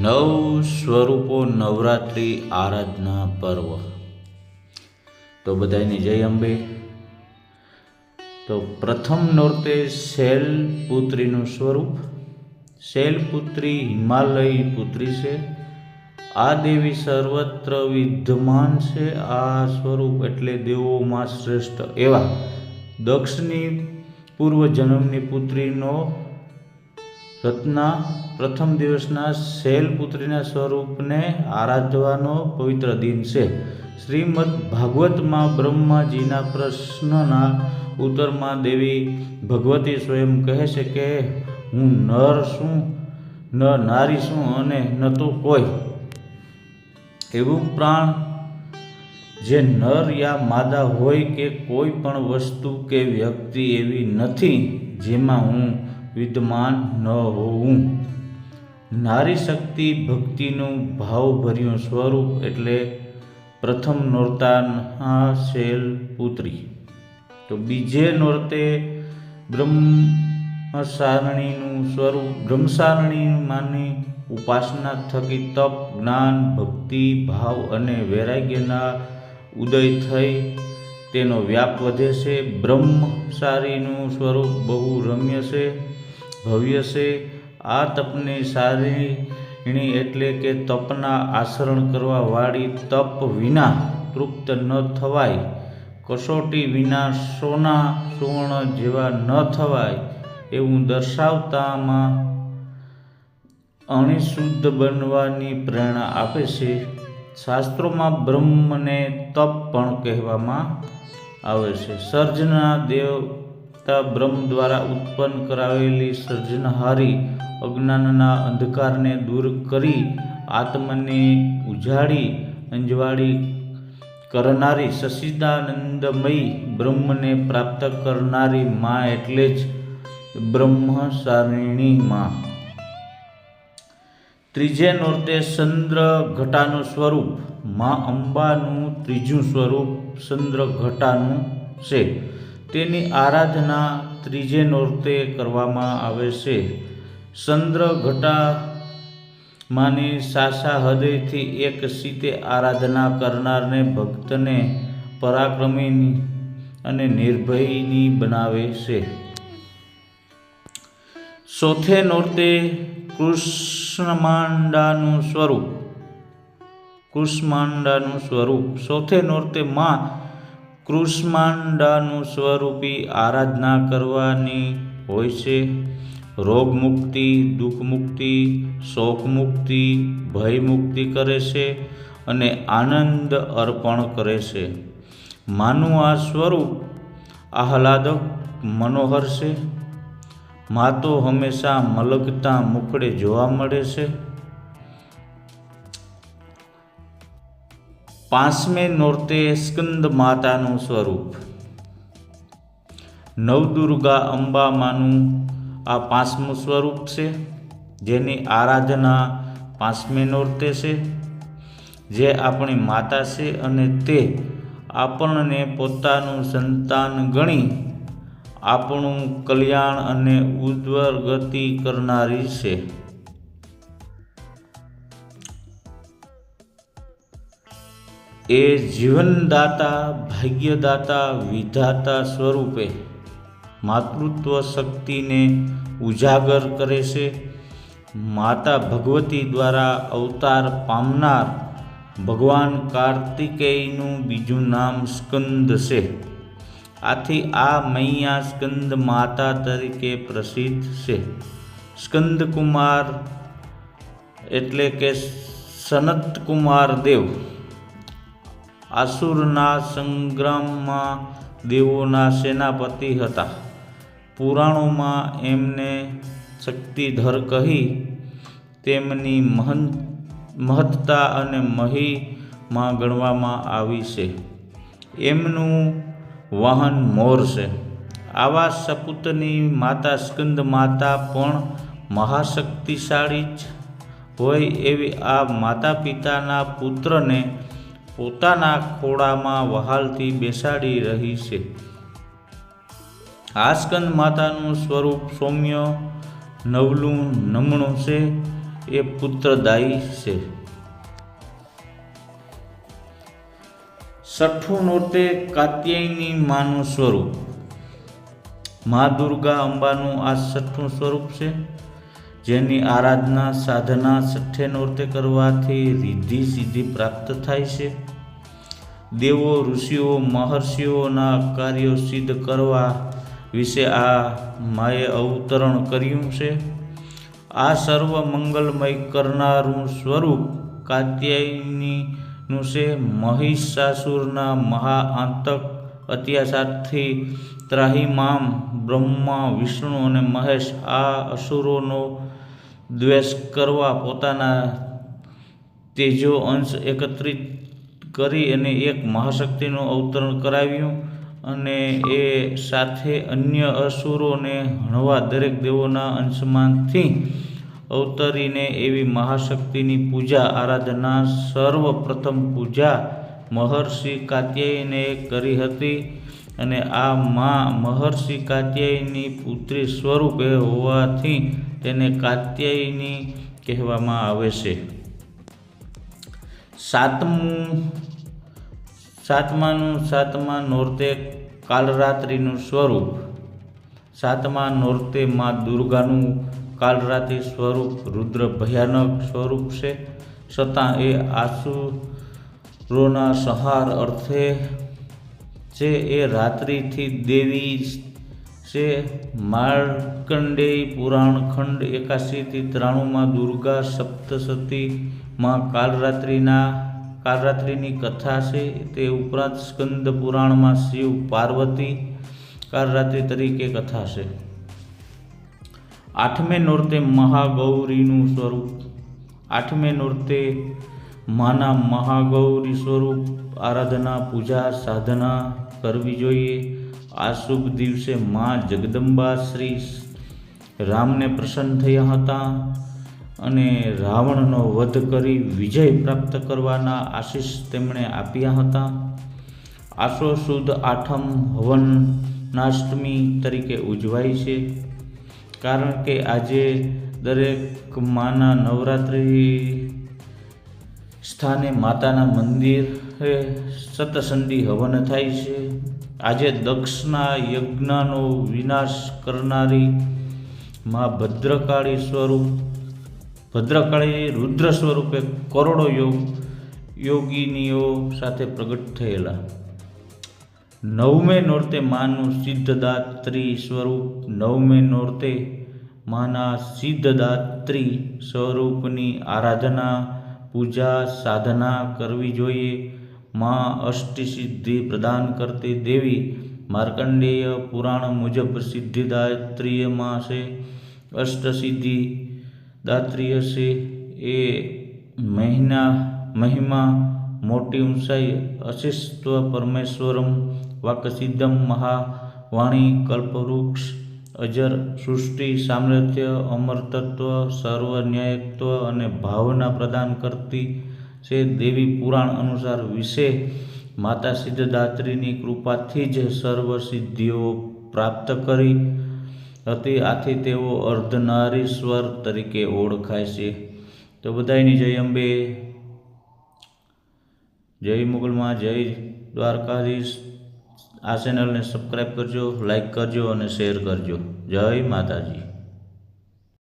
નવ સ્વરૂપો નવરાત્રિ આરાધના પર્વ. તો બધાની જય અંબે. તો પ્રથમ નોરતે શૈલપુત્રીનું સ્વરૂપ. શૈલપુત્રી હિમાલય પુત્રી છે. આ દેવી સર્વત્ર વિદ્યમાન છે. આ સ્વરૂપ એટલે દેવોમાં શ્રેષ્ઠ. એવા દક્ષની પૂર્વજન્મની પુત્રીનો રત્ના પ્રથમ દિવસના શૈલપુત્રીના સ્વરૂપને આરાધવાનો પવિત્ર દિન છે. શ્રીમદ ભાગવતમાં બ્રહ્માજીના પ્રશ્નના ઉત્તરમાં દેવી ભગવતી સ્વયં કહે છે કે, હું નર છું, ન નારી છું અને ન તો કોઈ. એવું પ્રાણ જે નર યા માદા હોય કે કોઈ પણ વસ્તુ કે વ્યક્તિ એવી નથી જેમાં હું વિદ્યમાન ન હોવું. નારી શક્તિ ભક્તિનું ભાવભર્યું સ્વરૂપ એટલે પ્રથમ નોરતાના શેલ પુત્રી. તો બીજે નોરતે બ્રહ્મસારણીનું સ્વરૂપ, બ્રહ્મસારણી માની ઉપાસના થકી તપ, જ્ઞાન, ભક્તિ, ભાવ અને વૈરાગ્યના ઉદય થઈ તેનો વ્યાપ વધે છે. બ્રહ્મસારીનું સ્વરૂપ બહુ રમ્ય છે. ભવ્ય છે. આ તપની સારીણી એટલે કે તપના આચરણ કરવાવાળી તપ વિના તૃપ્ત ન થવાય. કસોટી વિના સોના સુવર્ણ જેવા ન થવાય એવું દર્શાવતામાં અણિશુદ્ધ બનવાની પ્રેરણા આપે છે. શાસ્ત્રોમાં બ્રહ્મને તપ પણ કહેવામાં આવે છે. સર્જના દેવતા બ્રહ્મ દ્વારા ઉત્પન્ન કરાવેલી સર્જનહારી અજ્ઞાનના અંધકારને દૂર કરી આત્મને ઉજાડી અંજવાળી કરનારી સશિદાનંદમય બ્રહ્મને પ્રાપ્ત કરનારી માં એટલે જ બ્રહ્મસારિણી માં. ત્રીજે નોર્તે ચંદ્ર ઘટાનું સ્વરૂપ, માં અંબાનું ત્રીજું સ્વરૂપ, ચંદ્ર ઘટાનું છે. તેની આરાધના ત્રીજે નોરતે કરવામાં આવે છે. ચંદ્રઘટા માની સાસા હૃદયથી એક સીતે આરાધના કરનારને ભક્તને પરાક્રમી અને નિર્ભયની બનાવે છે. ચોથે નોરતે કૃષ્ણમાંડાનું સ્વરૂપ કૃષ્માંડાનું સ્વરૂપ. ચોથે નોરતે માં કૃષ્માંડાનું સ્વરૂપી આરાધના કરવાની હોય છે. રોગ મુક્તિ દુઃખ મુક્તિ શોક મુક્તિ ભય મુક્તિ કરે છે અને આનંદ અર્પણ કરે છે. માનું આ સ્વરૂપ આહલાદક, મનોહર છે. માતો હંમેશા મલકતા મુખડે જોવા મળે છે. પાંચમે નોરતે સ્કંદ માતાનું સ્વરૂપ. નવદુર્ગા અંબામાનું આ પાંચમું સ્વરૂપ છે, જેની આરાધના પાંચમે નોરતે છે, જે આપણી માતા છે અને તે આપણને પોતાનું સંતાન ગણી આપણું કલ્યાણ અને ઉજ્જવળ ગતિ કરનારી છે. એ જીવનદાતા, ભાગ્યદાતા, વિધાતા સ્વરૂપે માતૃત્વ શક્તિને ઉજાગર કરે છે. માતા ભગવતી દ્વારા અવતાર પામનાર ભગવાન કાર્તિકેયનું બીજું નામ સ્કંદ છે. આથી આ મૈયા સ્કંદ માતા તરીકે પ્રસિદ્ધ છે. સ્કંદકુમાર એટલે કે સનત કુમાર દેવ. આસુરના સંગ્રામમાં દેવોના સેનાપતિ હતા. પુરાણોમાં એમને શક્તિધર કહી તેમની મહંત મહત્તા અને મહિમાં ગણવામાં આવી છે. એમનું વાહન મોર છે. આવા સપૂતની માતા સ્કંદ માતા પણ મહાશક્તિશાળી જ હોય એવી આ માતા પિતાના પુત્રને પોતાના ખોળામાં વહાલથી બેસાડી રહી છે. આ માતાનું સ્વરૂપ સૌમ્ય, નવલું, નમણું છે, એ પુત્રદાયી છે. છઠ્ઠું નોતે કાત્યાયની માનું સ્વરૂપ. મા દુર્ગા અંબાનું આ છઠ્ઠું સ્વરૂપ છે. જેની આરાધના, સાધના છઠ્ઠે નોરતે કરવાથી રિદ્ધિ સિદ્ધિ પ્રાપ્ત થાય છે. દેવો, ઋષિઓ, મહર્ષિઓના કાર્યો સિદ્ધ કરવા વિશે આ માએ અવતરણ કર્યું છે. આ સર્વ મંગલમય કરનારું સ્વરૂપ કાત્યાયનીનું છે. મહિષાસુરના મહાઆંતક અત્યાચારથી ત્રાહિમામ બ્રહ્મા, વિષ્ણુ અને મહેશ આ અસુરોનો દ્વેષ કરવા પોતાના તેજો અંશ એકત્રિત કરી અને એક મહાશક્તિનું અવતરણ કરાવ્યું અને એ સાથે અન્ય અસુરોને હણવા દરેક દેવોના અંશમાંથી અવતરીને એવી મહાશક્તિની પૂજા, આરાધના, સર્વપ્રથમ પૂજા મહર્ષિ કાત્યાયને કરી હતી અને આ મા મહર્ષિ કાત્યાયની પુત્રી સ્વરૂપે હોવાથી તેને કાત્યાયની કહેવામાં આવે છે. સાતમું, સાતમાનું સાતમા નોરતે કાલરાત્રિનું સ્વરૂપ. સાતમા નોરતે મા દુર્ગાનું કાલરાત્રિ સ્વરૂપ રુદ્ર ભયાનક સ્વરૂપ છે. છતાં એ આસુરોના સંહાર અર્થે છે એ રાત્રિથી દેવી છે માર્કંડેય પુરાણ ખંડ એકાશીથી ત્રાણુંમાં દુર્ગા સપ્તસતીમાં કાલરાત્રિના કાલરાત્રિની કથા છે. તે ઉપરાંત સ્કંદ પુરાણમાં શિવ પાર્વતી કાલરાત્રિ તરીકે કથા છે. આઠમે નોરતે મહાગૌરીનું સ્વરૂપ. આઠમે નોરતે માના મહાગૌરી સ્વરૂપ આરાધના, પૂજા, સાધના કરવી જોઈએ. આ શુભ દિવસે મા જગદંબા શ્રી રામને પ્રસન્ન થયા હતા અને રાવણનો વધ કરી વિજય પ્રાપ્ત કરવાના આશીષ તેમણે આપ્યા હતા. આસો સુદ આઠમ હવનનાષ્ટમી તરીકે ઉજવાય છે. કારણ કે આજે દરેક માના નવરાત્રિ સ્થાને માતાના મંદિરે સતસંધી હવન થાય છે. આજે દક્ષના યજ્ઞનો વિનાશ કરનારી મા ભદ્રકાળી સ્વરૂપ, ભદ્રકાળી રુદ્ર સ્વરૂપે કરોડો યોગ, યોગીનીઓ સાથે પ્રગટ થયેલા. નવમે નોરતે માનું સિદ્ધદાત્રી સ્વરૂપ, નવમે નોરતે માના સિદ્ધદાત્રી સ્વરૂપની આરાધના પૂજા સાધના કરવી જોઈએ. માં અષ્ટસિદ્ધિ પ્રદાન કરતી દેવી માર્કંડેય પુરાણ મુજબ સિદ્ધિદાત્રીયમાં છે અષ્ટસિદ્ધિ દાત્રીય છે એ મહિના, મહિમા મોટી ઊંચાઈ અશિષ્ત પરમેશ્વરમ વાકસિદ્ધમ મહાવાણી કલ્પવૃક્ષ અજર, સૃષ્ટિ, સામ્રાજ્ય અમરતત્વ સર્વન્યાયત્વ અને ભાવના પ્રદાન કરતી છે દેવી પુરાણ અનુસાર વિશે માતા સિદ્ધદાત્રીની કૃપાથી જ સર્વ સિદ્ધિઓ પ્રાપ્ત કરી હતી. આથી તેઓ અર્ધનારીશ્વર તરીકે ઓળખાય છે. તો બધાયની જય અંબે. જય મુગલમાં જય દ્વારકાધીશ. આ ચેનલને સબસ્ક્રાઈબ કરજો લાઈક કરજો અને શેર કરજો. જય માતાજી.